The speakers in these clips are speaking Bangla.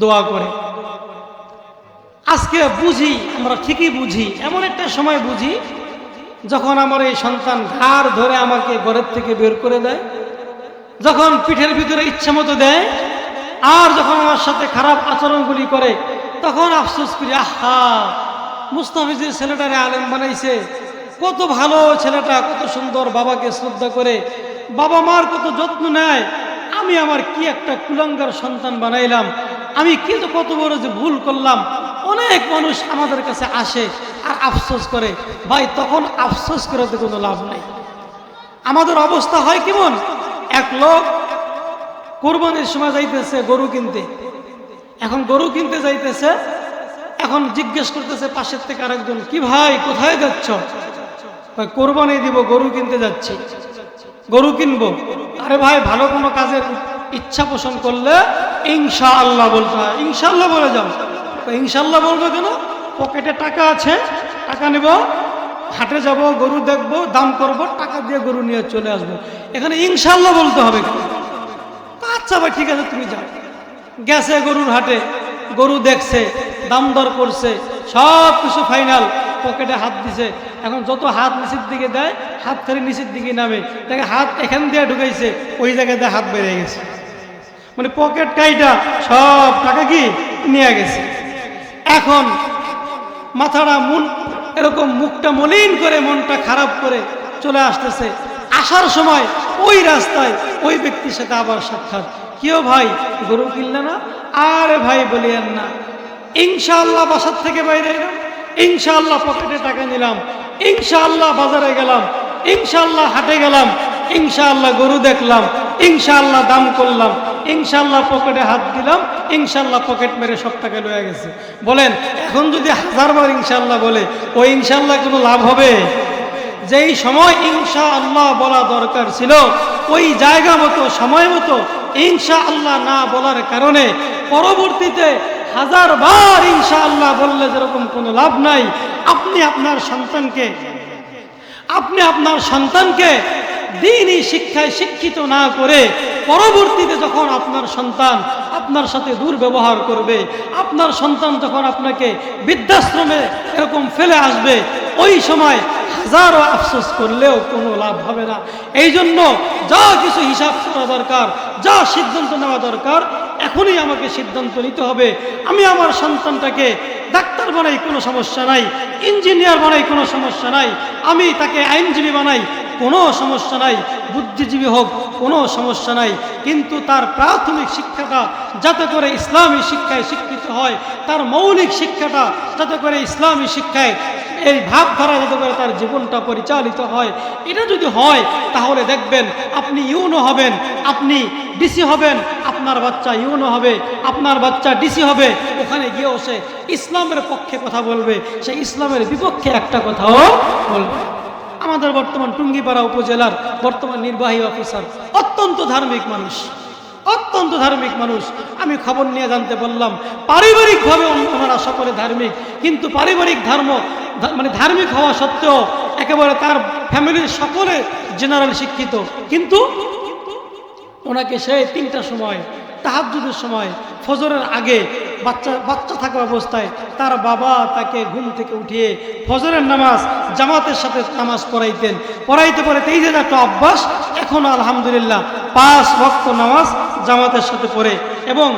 দোয়া করে। আজকে বুঝি, আমরা ঠিকই বুঝি, এমন একটা সময় বুঝি, যখন আমার এই সন্তান ঘাড় ধরে আমাকে ঘরের থেকে বের করে দেয়, যখন পিঠের ভিতরে ইচ্ছা মতো দেয়, আর যখন আমার সাথে খারাপ আচরণগুলি করে, তখন আফসোস করি, আহা, মুস্তাফিজের ছেলেটারে আলেম বানাইছে, কত ভালো ছেলেটা, কত সুন্দর বাবাকে শ্রদ্ধা করে, বাবা মার কত যত্ন নেয়, আমি আমার কি একটা কুলাঙ্গার সন্তান বানাইলাম আমি কিন্তু কত বড় যে ভুল করলাম। অনেক মানুষ আমাদের কাছে আসে আর আফসোস করে। ভাই তখন আফসোস করে তো কোনো লাভ নাই। আমাদের অবস্থা হয় কেমন? এক লোক কোরবানির সময় যাইতেছে গরু কিনতে। এখন গরু কিনতে যাইতেছে এখন জিজ্ঞেস করতেছে পাশের থেকে আরেকজন কি ভাই কোথায় যাচ্ছ? কয়, কোরবানি দিব গরু কিনতে যাচ্ছি। গরু কিনবো। আরে ভাই ভালো কোনো কাজের ইচ্ছা পোষণ করলে ইনশা আল্লাহ বলতে হয়। ইনশাল্লাহ বলে যাও। ইনশাল্লাহ বলব কেন? পকেটে টাকা আছে, টাকা নেব, হাটে যাব, গরু দেখব, দাম করব, টাকা দিয়ে গরু নিয়ে চলে আসব। এখানে ইনশাল্লাহ বলতে হবে আচ্ছা ভাই, ঠিক আছে, তুমি যাও। গেছে গরুর হাটে, গরু দেখছে, দাম দর করছে, সব কিছু ফাইনাল, পকেটে হাত দিছে। এখন যত হাত নিচের দিকে দেয়, হাত খালি নিচের দিকে নামে। দেখে হাত এখান দিয়ে ঢুকাইছে, ওই জায়গাতে হাত বেড়ে গেছে। মানে পকেট কাইটা সব টাকা কি নিয়ে গেছে। এখন মাথাটা মন এরকম মুখটা মলিন করে মনটা খারাপ করে চলে আসতেছে। আসার সময় ওই রাস্তায় ওই ব্যক্তির সাথে আবার সাক্ষাৎ। কেউ ভাই, গরু কিনলে না? আরে ভাই বলিয়েন না। ইনশাআল্লাহ বাসার থেকে বাইরে এলাম। ইনশাআল্লাহ পকেটে টাকা নিলাম। ইনশাআল্লাহ বাজারে গেলাম। ইনশাআল্লাহ হাটে গেলাম। ইনশাআল্লাহ গরু দেখলাম, ইনশাআল্লাহ দাম করলাম, ইনশাআল্লাহ পকেটে হাত দিলাম, ইনশাআল্লাহ পকেট মেরে সব টাকা লয়ে গেছে। বলেন, এখন যদি হাজারবার ইনশাআল্লাহ বলে ওই ইনশাআল্লাহ কোনো লাভ হবে? যেই সময় ইনশা আল্লাহ বলা দরকার ছিল, ওই জায়গা মতো, সময় মতো ইনশা আল্লাহ না বলার কারণে পরবর্তীতে হাজার বার ইনশা আল্লাহ বললে যেরকম কোনো লাভ নাই, আপনি আপনার সন্তানকে, আপনি আপনার সন্তানকে দিনই শিক্ষায় শিক্ষিত না করে পরবর্তীতে যখন আপনার সন্তান আপনার সাথে দুর্ব্যবহার করবে, আপনার সন্তান যখন আপনাকে বৃদ্ধাশ্রমে এরকম ফেলে আসবে, ওই সময় হাজারো আফসোস করলেও কোনো লাভ হবে না। এই জন্য যা কিছু হিসাব করা দরকার, যা সিদ্ধান্ত নেওয়া দরকার এখনই আমাকে সিদ্ধান্ত নিতে হবে। আমি আমার সন্তানটাকে ডাক্তার বানাই, কোনো সমস্যা নাই, ইঞ্জিনিয়ার বানাই, কোনো সমস্যা নাই, আমি তাকে আইনজীবী বানাই, কোনো সমস্যা নাই, বুদ্ধিজীবী হোক, কোনো সমস্যা নাই। কিন্তু তার প্রাথমিক শিক্ষাটা যাতে করে ইসলামী শিক্ষায় শিক্ষিত হয়, তার মৌলিক শিক্ষাটা যাতে করে ইসলামী শিক্ষায় এই ভাবধারা যাতে করে তার জীবনটা পরিচালিত হয়, এটা যদি হয়, তাহলে দেখবেন আপনি ইউনো হবেন, আপনি ডিসি হবেন আপনার বাচ্চা ইউনো হবে, আপনার বাচ্চা ডিসি হবে, ওখানে গিয়েও সে ইসলামের পক্ষে কথা বলবে, সে ইসলামের বিপক্ষে একটা কথাও বলবে আমাদের বর্তমান টুঙ্গিপাড়া উপজেলার বর্তমান নির্বাহী অফিসার অত্যন্ত ধার্মিক মানুষ, অত্যন্ত ধার্মিক মানুষ। আমি খবর নিয়ে জানতে বললাম, পারিবারিকভাবে ওনারা সকলে ধার্মিক, কিন্তু পারিবারিক ধর্ম মানে ধার্মিক হওয়া সত্ত্বেও একেবারে তার ফ্যামিলির সকলে জেনারেল শিক্ষিত। কিন্তু ওনাকে সে তিনটার সময় তাহাজুদের সময়, ফজরের আগে বাচ্চা বাচ্চা থাকা অবস্থায় তার বাবা তাকে ঘুম থেকে উঠিয়ে ফজরের নামাজ, জামাতের সাথে নামাজ পড়াইতেন। পড়াইতে পড়াইতে এই যে একটা অভ্যাস, এখন আলহামদুলিল্লাহ পাঁচ ভক্ত নামাজ জামাতের সাথে পড়ে এবং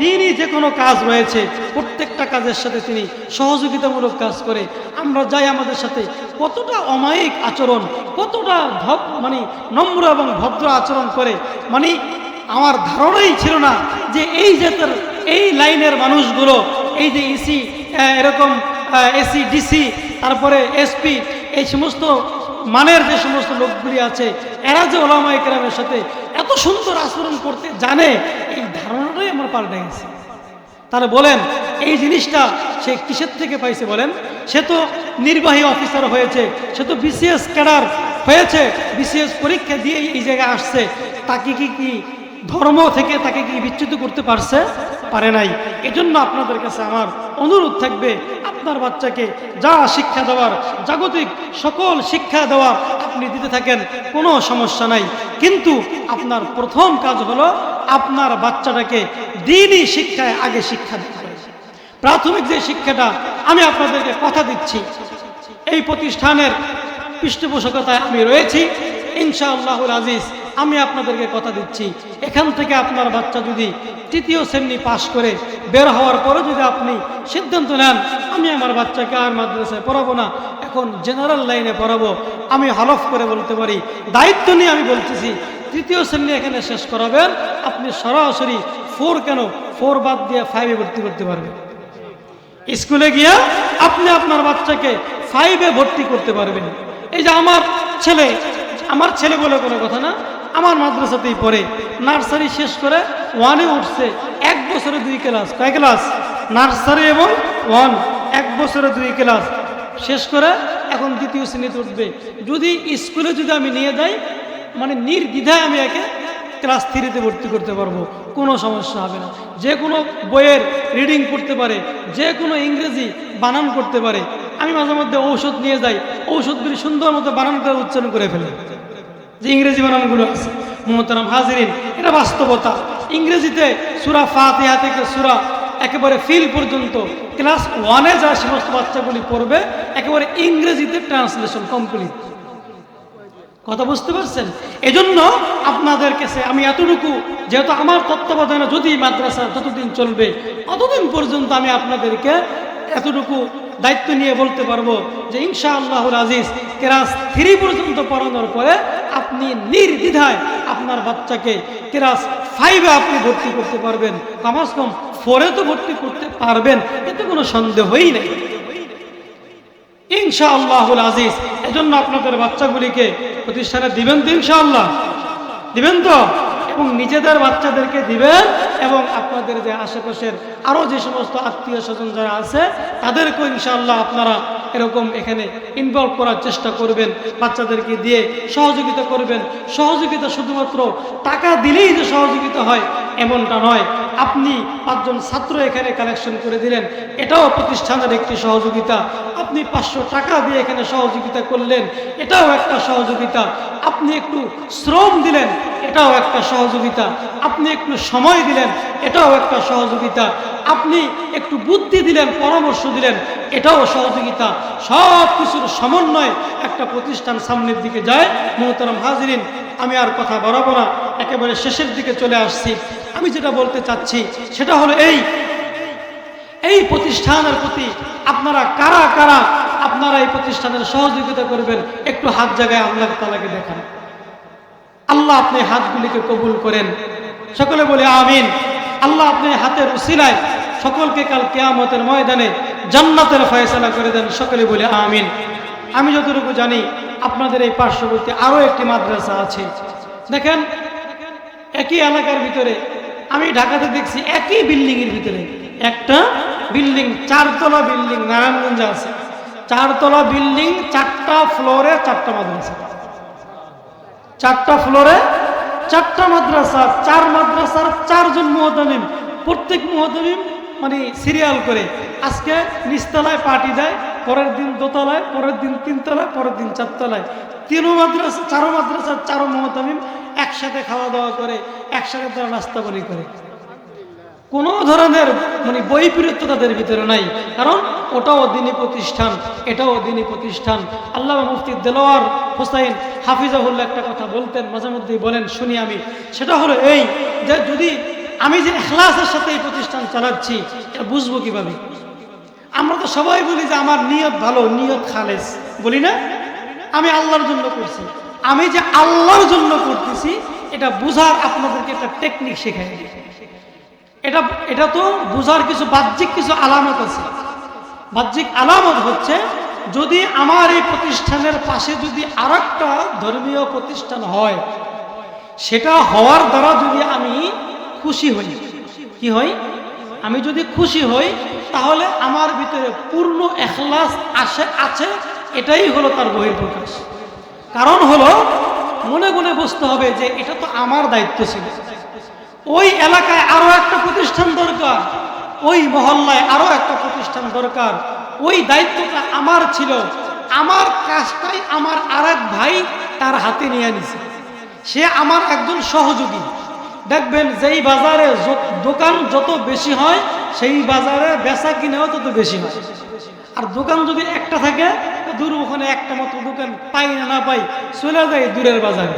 দিনই যে কোনো কাজ রয়েছে, প্রত্যেকটা কাজের সাথে তিনি সহযোগিতামূলক কাজ করে। আমরা যাই আমাদের সাথে, কতটা অমায়িক আচরণ, কতটা ভব মানে নম্র এবং ভদ্র আচরণ করে। মানে আমার ধারণাই ছিল না যে এই যে এই লাইনের মানুষগুলো, এই যে ইসি এরকম এসি, ডিসি, তারপরে এসপি, এই সমস্ত মানের যে সমস্ত লোকগুলি আছে, এরা যে ওলামা একরামের সাথে এত সুন্দর আচরণ করতে জানে পাল্টে গেছে। তারা বলেন, এই জিনিসটা সে কিসের থেকে পাইছে বলেন? সে তো নির্বাহী অফিসার হয়েছে, সে তো বিসিএস ক্যাডার হয়েছে, বিসিএস পরীক্ষা দিয়ে এই জায়গায় আসছে। তাকে কি কি ধর্ম থেকে তাকে কি বিচ্যুত করতে পারছে? পারে নাই। এজন্য আপনাদের কাছে আমার অনুরোধ থাকবে, আপনার বাচ্চাকে যা শিক্ষা দেওয়ার, জাগতিক সকল শিক্ষা দেওয়ার আপনি দিতে থাকেন, কোনো সমস্যা নাই। কিন্তু আপনার প্রথম কাজ হলো আপনার বাচ্চাটাকে দিনই শিক্ষায় আগে শিক্ষা দিতে প্রাথমিক যে শিক্ষাটা আমি আপনাদেরকে কথা দিচ্ছি, এই প্রতিষ্ঠানের পৃষ্ঠপোষকতায় আমি রয়েছি। ইনশাআল্লাহুল আজিজ আমি আপনাদেরকে কথা দিচ্ছি। এখান থেকে আপনার বাচ্চা যদি তৃতীয় শ্রেণি পাশ করে বের হওয়ার পরে যদি আপনি সিদ্ধান্ত নেন, আমি আমার বাচ্চাকে আর মাদ্রাসায় পড়াবো না, এখন জেনারেল লাইনে পড়াবো, আমি হলফ করে বলতে পারি। দায়িত্ব নিয়ে আমি বলতেছি, তৃতীয় শ্রেণি এখানে শেষ করাবেন, আপনি সরাসরি ফোর কেন? ফোর বাদ দিয়ে ফাইভে ভর্তি করতে পারবেন। স্কুলে গিয়ে আপনি আপনার বাচ্চাকে ফাইভে ভর্তি করতে পারবেন। এই যে আমার ছেলে আমার ছেলে বলে কোনো কথা না আমার মাদ্রাসাতেই পড়ে। নার্সারি শেষ করে ওয়ানে উঠছে। এক বছরে দুই ক্লাস। কয় ক্লাস? নার্সারি এবং ওয়ান এক বছরে দুই ক্লাস। শেষ করে এখন দ্বিতীয় শ্রেণীতে উঠবে। যদি স্কুলে যদি আমি নিয়ে যাই মানে নির্দ্বিধায় আমি একে ক্লাস থ্রিতে ভর্তি করতে পারব। কোনো সমস্যা হবে না। যে কোনো বইয়ের রিডিং করতে পারে, যে কোনো ইংরেজি বানান করতে পারে। আমি মাঝে মধ্যে ঔষধ নিয়ে যাই। ঔষধগুলি সুন্দর মতো বানান করে উচ্চারণ করে ফেলে। যে ইংরেজি বানানগুলো আছে মোহতারাম হাজিরিন, এটা বাস্তবতা। ইংরেজিতে সুরা ফাতিহা থেকে সুরা একেবারে ফিল পর্যন্ত, ক্লাস ওয়ানে যা সমস্ত বাচ্চাগুলি পড়বে, একেবারে ইংরেজিতে ট্রান্সলেশন কমপ্লিট। কথা বুঝতে পারছেন? এজন্য আপনাদের কাছে আমি এতটুকু, যেহেতু আমার তত্ত্বাবধানে যদি মাদ্রাসা যতদিন চলবে, ততদিন পর্যন্ত আমি আপনাদেরকে এতটুকু দায়িত্ব নিয়ে বলতে পারব যে ইনশা আল্লাহুল আজিজ ক্লাস থ্রি পর্যন্ত পড়ানোর পরে আপনি নির্দ্বিধায় আপনার বাচ্চাকে ক্লাস ফাইভে আপনি ভর্তি করতে পারবেন। কমাস কম ফোরে তো ভর্তি করতে পারবেন, এতে কোনো সন্দেহই নেই। ইনশাআল্লাহুল আজিজ, এজন্য আপনাদের বাচ্চাগুলিকে প্রতিষ্ঠানে দিবেন তো ইনশাআল্লাহ? দিবেন তো? এবং নিজেদের বাচ্চাদেরকে দিবেন এবং আপনাদের যে আশেপাশের আরও যে সমস্ত আত্মীয় স্বজন যারা আছে, তাদেরকেও ইনশাআল্লাহ আপনারা এরকম এখানে ইনভলভ করার চেষ্টা করবেন, বাচ্চাদেরকে দিয়ে সহযোগিতা করবেন। সহযোগিতা শুধুমাত্র টাকা দিলেই যে সহযোগিতা হয়, এমনটা নয়। আপনি পাঁচজন ছাত্র এখানে কালেকশন করে দিলেন, এটাও প্রতিষ্ঠানের একটি সহযোগিতা। আপনি পাঁচশো টাকা দিয়ে এখানে সহযোগিতা করলেন, এটাও একটা সহযোগিতা। আপনি একটু শ্রম দিলেন, এটাও একটা সহযোগিতা। আপনি একটু সময় দিলেন, এটাও একটা সহযোগিতা। আপনি একটু বুদ্ধি দিলেন, পরামর্শ দিলেন এটাও সহযোগিতা, সব কিছুর সমন্বয় একটা প্রতিষ্ঠান সামনের দিকে যায়। মোহতারাম হাজরিন, আমি আর কথা বাড়াবো না, একেবারে শেষের দিকে চলে আসছি। আমি যেটা বলতে চাচ্ছি, সেটা হলো এই এই প্রতিষ্ঠানের প্রতি আপনারা কারা কারা আপনারা এই প্রতিষ্ঠানের সহযোগিতা করবেন, একটু হাত জায়গায় আল্লাহ তালাকে দেখান। আল্লাহ আপনি হাতগুলিকে কবুল করেন। সকলে বলে আমিন। আল্লাহ আপনি হাতের উসিলায় সকলকে কাল কেয়ামতের ময়দানে জান্নাতের ফয়সালা করে দেন, সকলে বলে আমিন। আমি যতটুকু জানি, আপনাদের এই পার্শ্ববর্তী আরও একটি মাদ্রাসা আছে। দেখেন, একই এলাকার ভিতরে, আমি ঢাকাতে দেখছি একই বিল্ডিংয়ের ভিতরে। একটা বিল্ডিং, চারতলা বিল্ডিং, নারায়ণগঞ্জে আছে। চারতলা বিল্ডিং, চারটা ফ্লোরে চারটা মাদ্রাসা। চারটা ফ্লোরে চারটা মাদ্রাসা, চার মাদ্রাসার চারজন মহতামিম, প্রত্যেক মহতামিম মানে সিরিয়াল করে। আজকে নিচতলায় পার্টি দেয়, পরের দিন দোতলায়, পরের দিন তিনতলায়, পরের দিন চারতলায়। তিনও মাদ্রাসা চারো মাদ্রাসার চারো মহতামিম একসাথে খাওয়া দাওয়া করে, একসাথে তারা নাস্তা পানি করে। কোনো ধরনের মানে বৈপরীত্য তাদের ভিতরে নাই। কারণ ওটাও দিনী প্রতিষ্ঠান, এটাও দিনী প্রতিষ্ঠান। আল্লাহ মুফতি দেলোয়ার হোসাইন হাফিজাহুল্লাহ একটা কথা বলতেন মাঝে মধ্যেই বলেন, শুনি আমি। সেটা হলো এই যে যদি আমি যে এখলাসের সাথে এই প্রতিষ্ঠান চালাচ্ছি, এটা বুঝব কীভাবে? আমরা তো সবাই বলি যে আমার নিয়ত ভালো, নিয়ত খালেস। বলি না? আমি আল্লাহর জন্য করছি। আমি যে আল্লাহর জন্য করতেছি, এটা বুঝার আপনাদেরকে একটা টেকনিক শেখাই এটা এটা তো বোঝার কিছু বাহ্যিক কিছু আলামত আছে। বাহ্যিক আলামত হচ্ছে, যদি আমার এই প্রতিষ্ঠানের পাশে যদি আর ধর্মীয় প্রতিষ্ঠান হয়, সেটা হওয়ার দ্বারা যদি আমি খুশি হই। কি হই? আমি যদি খুশি হই, তাহলে আমার ভিতরে পূর্ণ এখলাস আসে, আছে, এটাই হলো তার বহির্প্রকাশ। কারণ হলো, মনে মনে বুঝতে হবে যে এটা তো আমার দায়িত্ব ছিল। ওই এলাকায় আরও একটা প্রতিষ্ঠান দরকার, ওই মহল্লায় আরও একটা প্রতিষ্ঠান দরকার। ওই দায়িত্বটা আমার ছিল, আমার কাজটাই আমার আর ভাই তার হাতে নিয়ে নিছে। সে আমার একজন সহযোগী। দেখবেন যেই বাজারে দোকান যত বেশি হয়, সেই বাজারে বেচা কিনেও তত বেশি হয়। আর দোকান যদি একটা থাকে দূর ওখানে একটা মাত্র দোকান পাই না না পাই, চলে যায় দূরের বাজারে।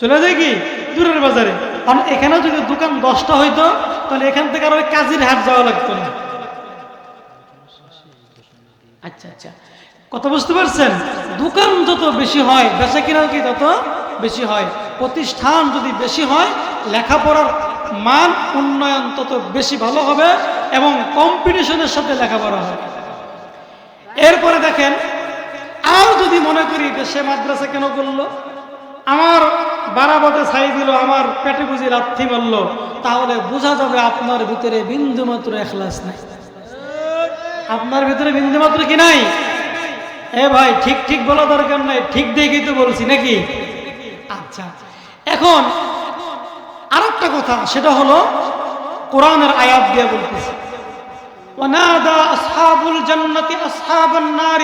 চলে যায় কি? দূরের বাজারে। কারণ এখানে যদি দোকান দশটা হইতো, তাহলে এখান থেকে আর ওই কাজির হাট যাওয়া লাগতো না। আচ্ছা আচ্ছা। কথা বুঝতে পারছেন? দোকান যত বেশি হয়, বেচা কিনা কি তত বেশি হয়। প্রতিষ্ঠান যদি বেশি হয় লেখাপড়ার মান উন্নয়ন তত বেশি ভালো হবে এবং কম্পিটিশনের সাথে লেখাপড়া হবে। এরপরে দেখেন আর যদি মনে করি যে সে মাদ্রাসা কেন করল? আমার বারাবতে ছাই দিল, আমার পেটে বুঝি লাথি মারলো, তাহলে বোঝা যাবে আপনার ভিতরে বিন্দু মাত্র এখলাস নাই। আপনার ভিতরে বিন্দু মাত্র কি নাই? এ ভাই, ঠিক ঠিক বলা দরকার নাই, ঠিক দেখেই তো বলছি নাকি? আচ্ছা এখন আরেকটা কথা সেটা হলো কোরআনের আয়াত দিয়ে বলতেছি ونادى أصحاب الجنة أصحاب النار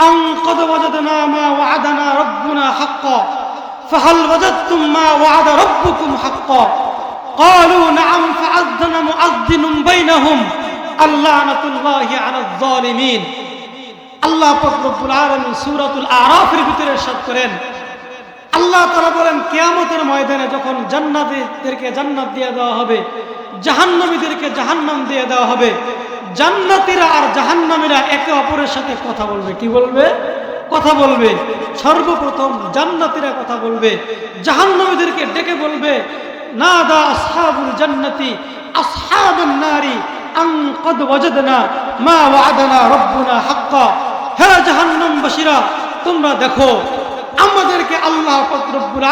أن قد وجدنا ما وعدنا ربنا حقا فهل وجدتم ما وعد ربكم حقا قالوا نعم فأذن مؤذن بينهم اللعنة الله على الظالمين আল্লাহ রব্বুল আলমিন সুরাতুল আরাফের ভিতরে সাত করেন আল্লাহ তারা বলেন, কেয়ামতের ময়দানে যখন জান্নাতীদেরকে জান্নাত দিয়ে দেওয়া হবে, জাহান্নামীদেরকে জাহান্নাম দিয়ে দেওয়া হবে, জান্নাতীরা আর জাহান্নামীরা একে অপরের সাথে কথা বলবে। কি বলবে? কথা বলবে। সর্বপ্রথম জান্নাতীরা কথা বলবে। জাহান্নামীদেরকে ডেকে বলবে না দা আসহাবুল জান্নাতি আসহাবুন নারী আন কদ ওয়াজাদনা মা ওয়াদানা রব্বুনা হাক্কা। হে জাহান্নামবাসীরা, তোমরা দেখো আমাদেরকে আল্লাহ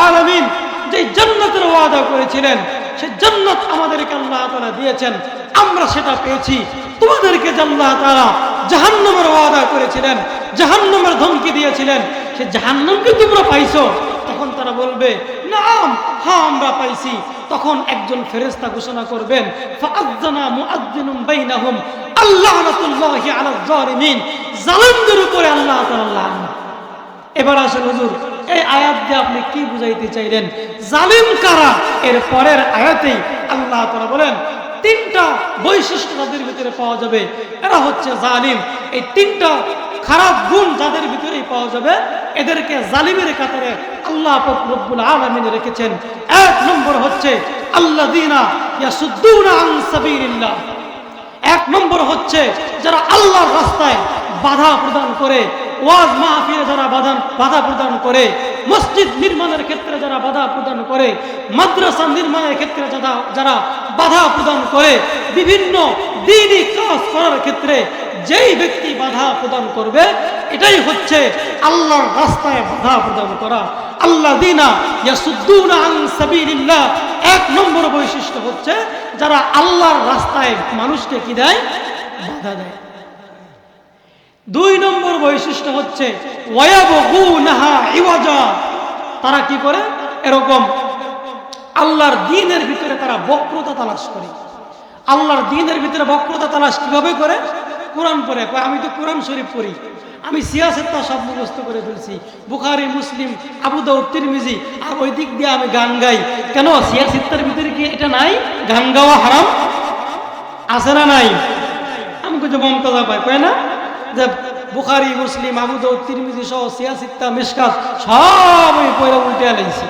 আলামিন যে জান্নাতের ওয়াদা করেছিলেন, সে জান্নাত আমাদেরকে আল্লাহ তাআলা দিয়েছেন। আমরা সেটা পেয়েছি। তোমাদেরকে আল্লাহ তাআলা জাহান্নামের ওয়াদা করেছিলেন, জাহান্নামের ধমকি দিয়েছিলেন, সে জাহান্নামকে তোমরা পাইছো? তখন তারা বলবে, নাম হ্যাঁ আমরা পাইছি। তখন একজন ফেরেশতা ঘোষণা করবেন ফাআযানা মুআযযিনুম বাইনাহুম আল্লাহনাতুল্লাহি আলা যালিমিন জালিমদের আল্লাহ এবার আসেন হুজুর, এই আয়াত দিয়ে আপনি কি বুঝাইতে চাইলেন? জালিম কারা? এর পরের আয়াতেই আল্লাহ তাআলা বলেন, তিনটা বৈশিষ্ট্য তাদের ভিতরে পাওয়া যাবে। এরা হচ্ছে জালিম। এই তিনটা খারাপ গুণ যাদের ভিতরেই পাওয়া যাবে। এদেরকে জালিমের কাতারে আল্লাহ রব্বুল আলামিন রেখেছেন। এক নম্বর হচ্ছে আন সাবিলিল্লাহ। এক নম্বর হচ্ছে, যারা আল্লাহর রাস্তায় বাধা প্রদান করে, ওয়াজ মাহফিলে যারা বাধা বাধা প্রদান করে, মসজিদ নির্মাণের ক্ষেত্রে যারা বাধা প্রদান করে, মাদ্রাসা নির্মাণের ক্ষেত্রে যারা যারা বাধা প্রদান করে, বিভিন্ন দিনই কাজ করার ক্ষেত্রে যেই ব্যক্তি বাধা প্রদান করবে, এটাই হচ্ছে আল্লাহর রাস্তায় বাধা প্রদান করা। আল্লাহ দিনা ইয়াসুদ্দুনা আন সাবিলিল্লাহ। এক নম্বর বৈশিষ্ট্য হচ্ছে, যারা আল্লাহর রাস্তায় মানুষকে কি দেয়? বাধা দেয়। দুই নম্বর বৈশিষ্ট্য হচ্ছে তারা কি করে? এরকম আল্লাহর দিনের ভিতরে তারা বক্রতা তালাশ করে। আল্লাহর দিনের ভিতরে বক্রতা তালাশ কীভাবে করে? কোরআন পড়ে। আমি তো কোরআন শরীফ পড়ি। আমি সিয়াসেত্তা সব মুখস্থ করে ফেলছি বুখারি, মুসলিম, আবু দাউদ, তিরমিজি। আর ওই দিক দিয়ে আমি গান গাই। কেন? সিয়াসিত্তার ভিতরে কি এটা নাই? গান গাওয়া হারাম? আছে না নাই? আমি কিছু মমতাজা পাই কয় না? যে বুখারি, মুসলিম, আবু দাউদ, তিরমিজি সহ সিয়াসিত্তা মিসকাত সব ওই পয়লা উল্টে আলাইছি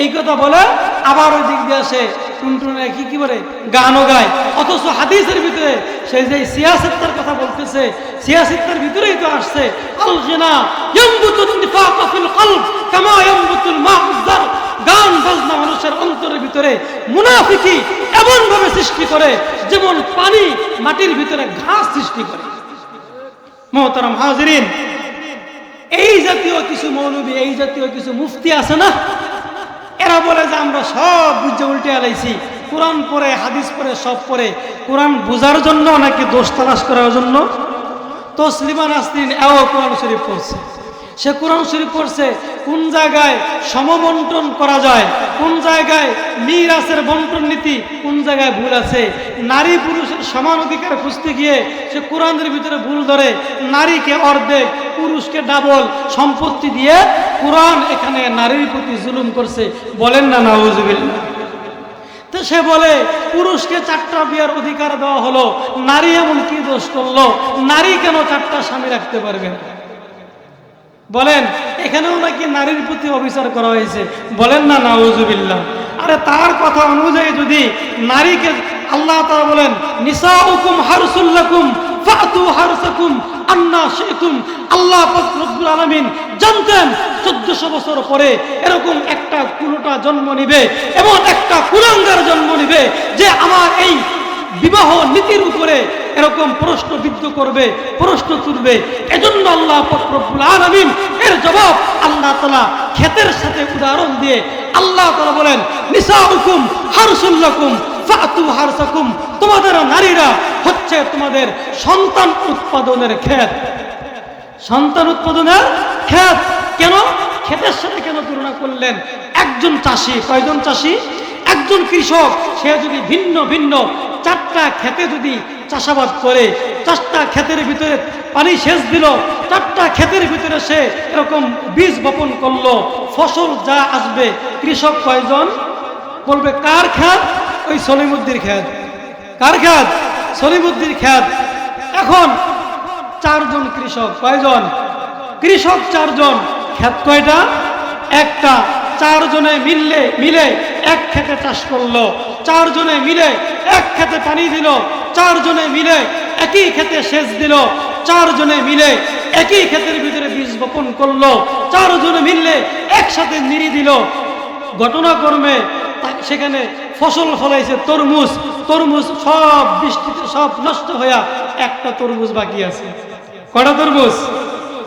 এই কথা বলে আবার ওই দিক দিয়ে সে টুনটুনে কি কি বলে? গানও গায়। অথচ হাদিসের ভিতরে সেই যে সিয়াসিত্তার কথা বলতেছে সিয়াসিত্তার ভিতরেই তো আসছে, আল জিনা ইয়ামবুতুন নিফাকা ফিল কলব কামা ইয়ামবুতুল মা'উদ্দার গান, বাজনা মানুষের অন্তরের ভিতরে মুনাফিকি এমন ভাবে সৃষ্টি করে, যেমন পানি মাটির ভিতরে ঘাস সৃষ্টি করে। মোহতারাম হাজরিন, এই জাতীয় কিছু মৌলবী, এই জাতীয় কিছু মুফতি আছে না? এরা বলে যে আমরা সব বুঝে উল্টে আলাইছি। কোরআন পরে হাদিস পরে সব পরে কোরআন বোঝার জন্য নাকি দোষ তালাশ করার জন্য? তসলিমা নাসরিন এও কোরআন শরীফ পড়ছে। সে কোরআন শরীফ পড়ছে, কোন জায়গায় সমবন্টন করা যায়? কোন জায়গায় মিরাসের বন্টন নীতি? কোন জায়গায় ভুল আছে? নারী পুরুষের সমান অধিকার খুঁজতে গিয়ে সে কোরআনের ভিতরে ভুল ধরে। নারীকে অর্ধেক, পুরুষকে ডাবল সম্পত্তি দিয়ে কোরআন এখানে নারীর প্রতি জুলুম করছে। বলেন না, নাউজুবিল্লাহ। তো সে বলে, পুরুষকে চারটা বিয়ার অধিকার দেওয়া হলো, নারী এমন কি দোষ করল। নারী কেন চারটা স্বামী রাখতে পারবে না? বলেন, এখানেও নাকি নারীর প্রতি অবিচার করা হয়েছে। বলেন না, নাউজুবিল্লাহ। আরে তার কথা অনুযায়ী যদি নারীকে আল্লাহ তারা বলেন নিসা হুকুম হারসুল্লাকুম ফাতু হারসাকুম, আন্না শেতুম আল্লাহ রব্বুল আলামিন জানতেন, চোদ্দশো বছর পরে এরকম একটা কুলোটা জন্ম নিবে এবং একটা কুলাঙ্গার জন্ম নিবে যে আমার এই বিবাহ নীতির উপরে এরকম প্রশ্ন প্রশ্নবিদ্ধ করবে, প্রশ্ন তুলবে। এজন্য আল্লাহ ফকরবুল আলমিন এর জবাব আল্লাহ তালা ক্ষেতের সাথে উদাহরণ দিয়ে আল্লাহ তালা বলেন নিসা হুকুম হারসুল্লাকুম ফাতু তোমাদের নারীরা হচ্ছে তোমাদের সন্তান উৎপাদনের ক্ষেত। সন্তান উৎপাদনের ক্ষেত কেন? ক্ষেতের সাথে কেন তুলনা করলেন? একজন চাষি, কয়জন চাষি? একজন কৃষক, সে যদি ভিন্ন ভিন্ন চারটা ক্ষেতে যদি চাষাবাদ করে, চারটা ক্ষেতের ভিতরে পানি সেচ দিল, চারটা ক্ষেতের ভিতরে সে এরকম বীজ বপন করল, ফসল যা আসবে, কৃষক কয়জন? বলবে, কার খ্যাত ওই সলিমুদ্দির খ্যাত কার খ্যাত সলিমুদ্দির খ্যাত এখন চারজন কৃষক, কয়জন? কৃষক চারজন। খ্যাত কয়টা? একটা। চারজনে মিললে, মিলে এক খেতে চাষ করল। চারজনে মিলে এক খেতে পানি দিল। চারজনে মিলে একই খেতে সেচ দিল। চারজনে মিলে একই ক্ষেতের ভিতরে বীজ বপন করল। চারজনে মিললে একসাথে নিরি দিল। ঘটনাক্রমে সেখানে ফসল ফলাইছে তরমুজ। তরমুজ সব বৃষ্টিতে সব নষ্ট হইয়া একটা তরমুজ বাকি আছে। কটা তরমুজ?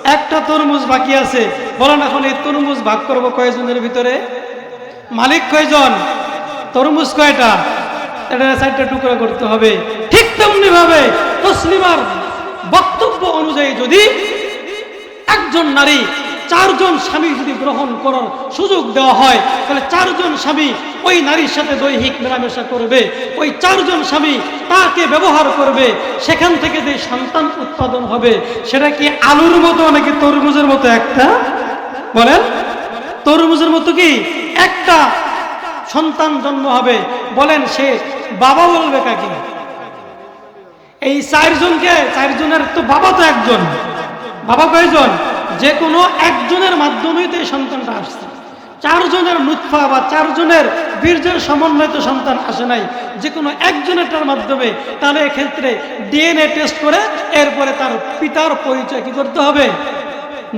একটা তরমুজ বাকি আছে। বলেন এখন এই তরমুজ ভাগ করব কয়জনের ভিতরে? মালিক কয়জন? তরমুজ কয়টা? এটা চারটা টুকরা করতে হবে। ঠিক তেমনি ভাবে তসলিমার বক্তব্য অনুযায়ী যদি একজন নারী চারজন স্বামী যদি গ্রহণ করার সুযোগ দেওয়া হয়, তাহলে চারজন স্বামী ওই নারীর সাথে দৈহিক মেলামেশা করবে। ওই চারজন স্বামী তাকে ব্যবহার করবে। সেখান থেকে যে সন্তান উৎপাদন হবে, সেটা কি আলুর মতো নাকি তরমুজের মতো একটা? বলেন। তরমুজের মতো কি? একটা সন্তান জন্ম হবে। বলেন সে বাবা বলবে কাকে? এই চারজনকে, চারজনের তো বাবা তো একজন। বাবা কয়জন? যে কোনো একজনের মাধ্যমেই তো এই সন্তানটা আসছে। চারজনের নুৎফা বা চারজনের বীর্যের সমন্বয় তো সন্তান আসে নাই। যে কোনো একজনেরটার মাধ্যমে তাহলে এক্ষেত্রে ডিএনএ টেস্ট করে এরপরে তার পিতার পরিচয় কি করতে হবে?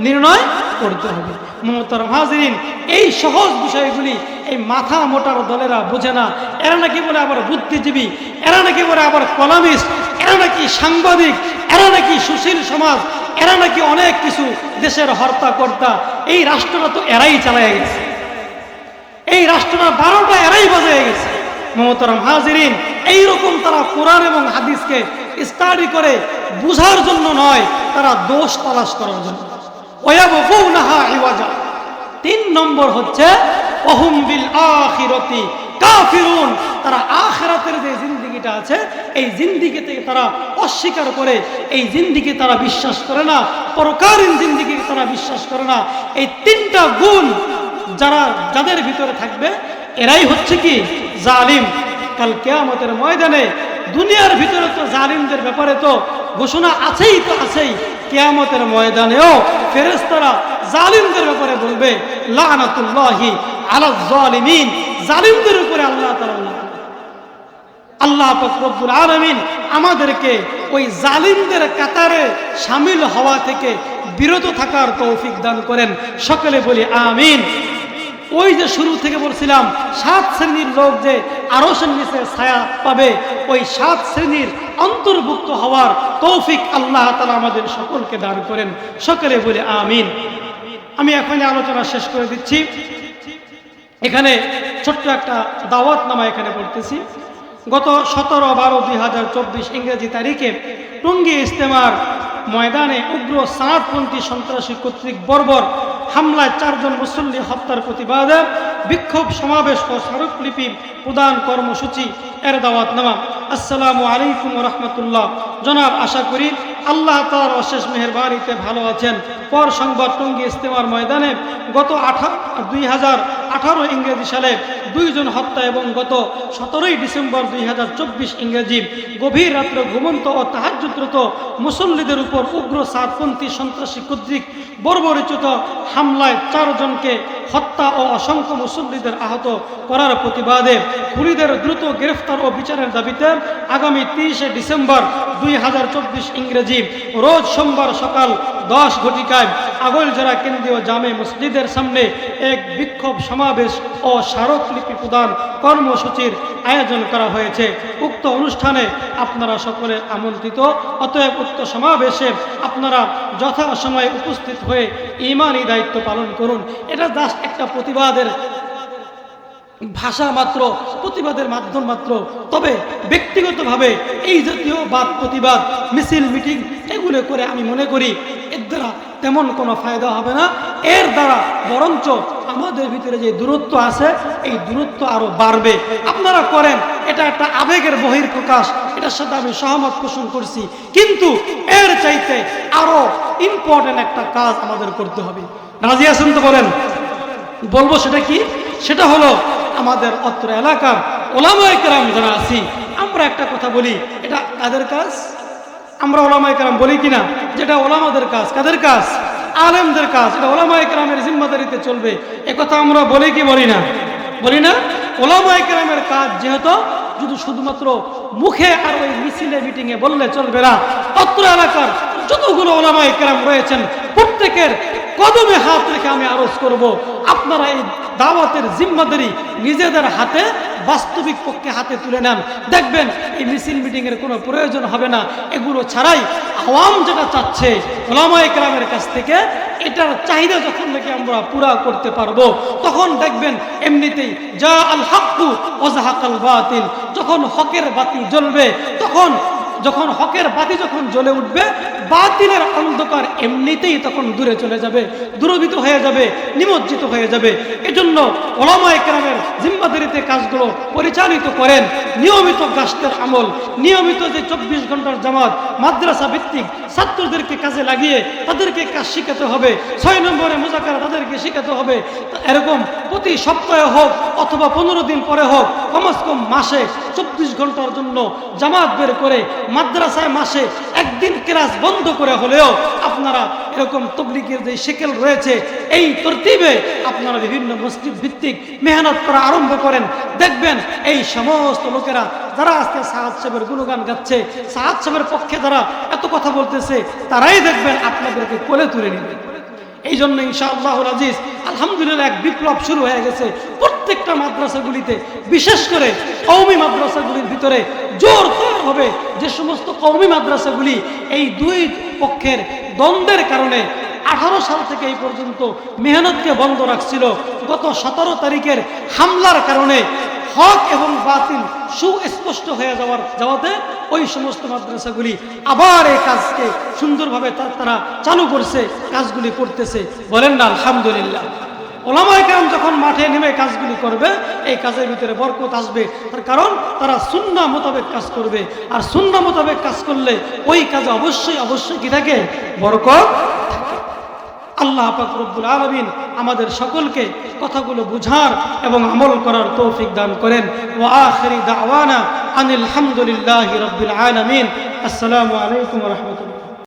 নির্ণয় করতে হবে। মমতার হাজরিন এই সহজ বিষয়গুলি এই মাথা মোটার দলেরা বোঝে না। এরা নাকি বলে আবার বুদ্ধিজীবী, এরা নাকি বলে আবার কলামিস্ট, এরা নাকি সাংবাদিক এরা নাকি সুশীল সমাজ, এরা নাকি অনেক কিছু দেশের হর্তা কর্তা এই রাষ্ট্রটা তো এরাই চালায় গেছে। এই রাষ্ট্রটা বারোটা এরাই বাজে গেছে। মমতারাম হাজিরিন, এইরকম তারা কোরআন এবং হাদিসকে স্টাডি করে বুঝার জন্য নয়, তারা দোষ তালাশ করার জন্য। তিন নম্বর হচ্ছে অহুম বিল আখিরতি কাফিরুন। তারা আখিরাতের যে জিন্দিগিটা আছে, এই জিন্দিগি থেকে তারা অস্বীকার করে, এই জিন্দিগি তারা বিশ্বাস করে না, পরকালীন জিন্দিগি তারা বিশ্বাস করে না। এই তিনটা গুণ যারা, যাদের ভিতরে থাকবে, এরাই হচ্ছে কি? জালিম। কাল কেয়ামতের ময়দানে দুনিয়ার ভিতরে তো জালিমদের ব্যাপারে তো ঘোষণা আছেই তো আছেই। কেয়ামতের ময়দানেও ফেরেশতারা জালিমদের ব্যাপারে বলবে, লানাতুল্লাহি আলা জালিমিন। জালিমদের উপরে আল্লাহ লানত। আল্লাহ পাক রব্বুল আলামিন আমাদেরকে ওই জালিমদের কাতারে সামিল হওয়া থেকে বিরত থাকার তৌফিক দান করেন। সকলে বলি আমিন। ওই যে শুরু থেকে বলছিলাম, সাত শ্রেণির লোক যে আরও নিচে ছায়া পাবে, ওই সাত শ্রেণির অন্তর্ভুক্ত হওয়ার তৌফিক আল্লাহ তালা আমাদের সকলকে দান করেন। সকলে বলে আমিন। আমি এখন আলোচনা শেষ করে দিচ্ছি। এখানে ছোট্ট একটা দাওয়াত নামা এখানে পড়তেছি। গত সতেরো বারো দুই হাজার চব্বিশ ইংরেজি তারিখে টুঙ্গি ইস্তেমার ময়দানে উগ্র সাঁতপন্থী সন্ত্রাসী কর্তৃক বর্বর হামলায় চারজন মুসল্লি হত্যার প্রতিবাদে বিক্ষোভ সমাবেশ ও স্মারকলিপি প্রদান কর্মসূচি এর দাওয়াত নামা আসসালামু আলাইকুম রহমতুল্লাহ। জনাব, আশা করি আল্লাহ তার অশেষ মেহরবানিতে ভালো আছেন। পর সংবাদ টঙ্গী ইস্তেমার ময়দানে গত আঠা দুই হাজার আঠারো ইংরেজি সালে দুইজন হত্যা এবং গত সতেরোই ডিসেম্বর দুই হাজার চব্বিশ ইংরেজি গভীর রাত্রে ঘুমন্ত ও তাহাজ্যুদ্রত মুসল্লিদের উপর উগ্র সাতপন্থী সন্ত্রাসী কর্তৃক বর্বরিচিত হামলায় চারজনকে হত্যা ও অসংখ্য মুসল্লিদের আহত করার প্রতিবাদে খুনিদের দ্রুত গ্রেফতার ও বিচারের দাবিতে আগামী তিরিশে ডিসেম্বর দুই চব্বিশ ইংরেজি রোজ সোমবার সকাল দশ ঘটিকায় আগলজোড়া কেন্দ্রীয় জামে মসজিদের সামনে এক বিক্ষোভ সমাবেশ ও স্মারকলিপি প্রদান কর্মসূচির আয়োজন করা হয়েছে। উক্ত অনুষ্ঠানে আপনারা সকলে আমন্ত্রিত। অতএব উক্ত সমাবেশে আপনারা যথাসময়ে উপস্থিত হয়ে ইমানই দায়িত্ব পালন করুন। এটা জাস্ট একটা প্রতিবাদের ভাষা মাত্র, প্রতিবাদের মাধ্যম মাত্র। তবে ব্যক্তিগতভাবে এই জাতীয় বাদ, প্রতিবাদ, মিছিল, মিটিং এগুলো করে আমি মনে করি এর দ্বারা তেমন কোনো ফায়দা হবে না। এর দ্বারা বরঞ্চ আমাদের ভিতরে যে দূরত্ব আছে, এই দূরত্ব আরও বাড়বে। আপনারা করেন, এটা একটা আবেগের বহির প্রকাশ এটার সাথে আমি সহমত পোষণ করছি। কিন্তু এর চাইতে আরও ইম্পর্টেন্ট একটা কাজ আমাদের করতে হবে। রাজি আছেন তো বলেন? বলব সেটা কি? সেটা হলো আমাদের অত্র এলাকার ওলামায় কেরাম যারা আছি, আমরা একটা কথা বলি, এটা কাদের কাজ? আমরা ওলামায় কেরাম বলি কিনা? যেটা ওলামাদের কাজ, কাদের কাজ? আলেমদের কাজ, এটা ওলামায় কেরামের জিম্মাদারিতে চলবে। কথা আমরা বলি কি বলি না? বলি না? ওলামায় কেরামের কাজ যেহেতু শুধু শুধুমাত্র মুখে আর ওই মিছিলে মিটিংয়ে বললে চলবে না, অত্র এলাকার যতগুলো ওলামায় কেরাম রয়েছেন, প্রত্যেকের কদমে হাত রেখে আমি আরজ করব, আপনারা এই দাওয়াতের জিম্মাদারি নিজেদের হাতে, বাস্তবিক পক্ষে হাতে তুলে নেন। দেখবেন এই মিছিল মিটিংয়ের কোনো প্রয়োজন হবে না। এগুলো ছাড়াই আওয়াম যেটা চাচ্ছে ওলামায় গ্রামের কাছ থেকে, এটার চাহিদা যখন নাকি আমরা পুরা করতে পারব, তখন দেখবেন এমনিতেই যা আল হাক্কু ওজাহাকাল বাতিল, যখন হকের বাতি জ্বলবে, তখন যখন হকের বাতি যখন জ্বলে উঠবে বাতিলের অন্ধকার এমনিতেই তখন দূরে চলে যাবে, দূরভীত হয়ে যাবে, নিমজ্জিত হয়ে যাবে। এজন্য ওলামায় কেরামের জিম্মাদারিতে কাজগুলো পরিচালিত করেন। নিয়মিত গাছতের আমল, নিয়মিত যে চব্বিশ ঘণ্টার জামাত, মাদ্রাসা ভিত্তিক ছাত্রদেরকে কাজে লাগিয়ে তাদেরকে কাজ শিখাতে হবে, ছয় নম্বরে মোজাকারা তাদেরকে শিখাতে হবে। এরকম প্রতি সপ্তাহে হোক অথবা পনেরো দিন পরে হোক কমাস কম মাসে চব্বিশ ঘণ্টার জন্য জামাত বের করে মাদ্রাসায় মাসে একদিন ক্লাস বন্ধ করে হলেও আপনারা এরকম তবলিগের যে সেকেল রয়েছে, এই তরতিবে আপনারা বিভিন্ন মসজিদ ভিত্তিক মেহনত করা আরম্ভ করেন। দেখবেন এই সমস্ত লোকেরা যারা আজকে সাহাদ সাহেবের গুণগান গাচ্ছে, সাহাদ সাহেবের পক্ষে যারা এত কথা বলতেছে, তারাই দেখবেন আপনাদেরকে কোলে তুলে নেবে। এই জন্য ইনশাআল্লাহ আজিজ আলহামদুলিল্লাহ এক বিপ্লব শুরু হয়ে গেছে। প্রত্যেকটা মাদ্রাসাগুলিতে, বিশেষ করে কৌমি মাদ্রাসাগুলির ভিতরে জোর তোর হবে যে সমস্ত কৌমি মাদ্রাসাগুলি এই দুই পক্ষের দ্বন্দ্বের কারণে আঠারো সাল থেকে এই পর্যন্ত মেহনতকে বন্ধ রাখছিল। গত সতেরো তারিখের হামলার কারণে হক এবং বাতিল সুস্পষ্ট হয়ে যাওয়ার যাওয়াতে ওই সমস্ত মাদ্রাসাগুলি আবার এই কাজকে সুন্দরভাবে তারা চালু করছে, কাজগুলি করতেছে। বলেন না, আলহামদুলিল্লাহ। ওলামায় কেরাম যখন মাঠে নেমে কাজগুলি করবে, এই কাজের ভিতরে বরকত আসবে। তার কারণ তারা সুন্না মোতাবেক কাজ করবে। আর সুন্না মোতাবেক কাজ করলে ওই কাজে অবশ্যই অবশ্যই কি থাকে? বরকত আল্লাহ রব্বুল আলমিন আমাদের সকলকে কথাগুলো বুঝার এবং আমল করার তৌফিক দান করেন। ও আখরি দাওয়ানা আনিল হামদুলিল্লাহ রব্বুল আলমিন। আসসালামু আলাইকুম রহমতুল্লাহ।